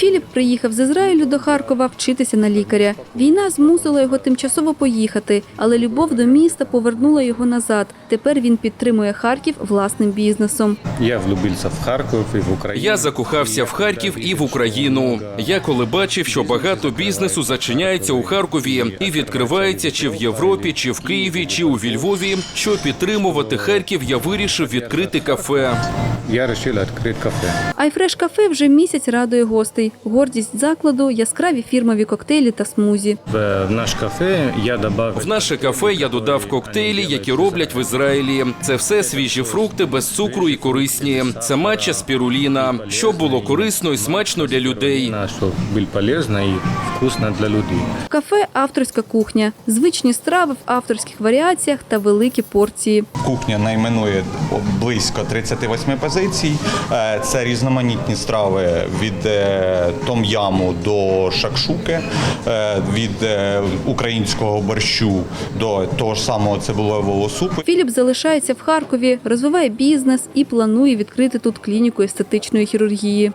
Філіп приїхав з Ізраїлю до Харкова вчитися на лікаря. Війна змусила його тимчасово поїхати, але любов до міста повернула його назад. Тепер він підтримує Харків власним бізнесом. Я влюбився в Харків і в Україну. Я закохався в Харків і в Україну. Я коли бачив, що багато бізнесу зачиняється у Харкові і відкривається чи в Європі, чи в Києві, чи у Львові. Щоб підтримувати Харків, я вирішив відкрити кафе. Я вирішив відкрити кафе. Айфреш кафе вже місяць радує гостей. Гордість закладу яскраві фірмові коктейлі та смузі. В наш кафе я додав В наше кафе я додав коктейлі, які роблять в Ізраїлі. Це все свіжі фрукти без цукру і корисні. Це матча спіруліна, щоб було корисно і смачно для людей. на що було полезно і вкусно для людей. В кафе авторська кухня, звичні страви в авторських варіаціях та великі порції. Кухня найменує близько 38 позицій. Е, Це різноманітні страви від е, том-яму до шакшуки, е, від українського борщу до того ж самого цибулевого супу. Філіп залишається в Харкові, розвиває бізнес і планує відкрити тут клініку естетичної хірургії.